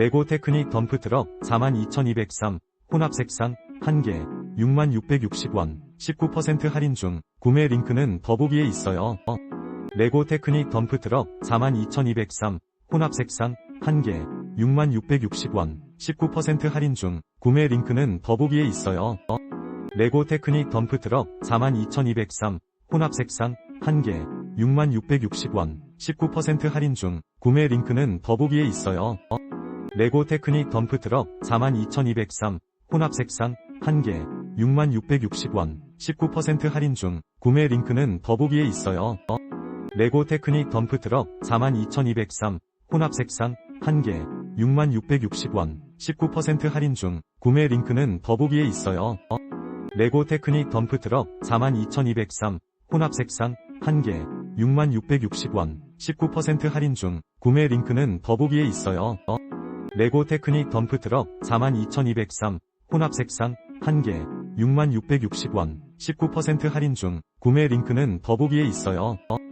레고 테크닉 덤프 트럭 42,203 혼합 색상 1개 66,660원 19% 할인 중 구매 링크는 더보기에 있어요. 어. 레고 테크닉 덤프 트럭 42,203 혼합 색상 1개 66,660원 19% 할인 중 구매 링크는 더보기에 있어요. 어. 레고 테크닉 덤프 트럭 42,203 혼합 색상 1개 66,660원 19% 할인 중 구매 링크는 더보기에 있어요. 어. 레고 테크닉 덤프 트럭 42,203 혼합 색상 1개 66,660원 19% 할인 중 구매 링크는 더보기에 있어요. 어. 레고 테크닉 덤프 트럭 42,203 혼합 색상 1개 66,660원 19% 할인 중 구매 링크는 더보기에 있어요. 어. 레고 테크닉 덤프 트럭 42,203 혼합 색상 1개 66,660원 19% 할인 중 구매 링크는 더보기에 있어요. 어. 레고 테크닉 덤프 트럭 42,203 혼합 색상 1개 66,660원 19% 할인 중 구매 링크는 더보기에 있어요. 어.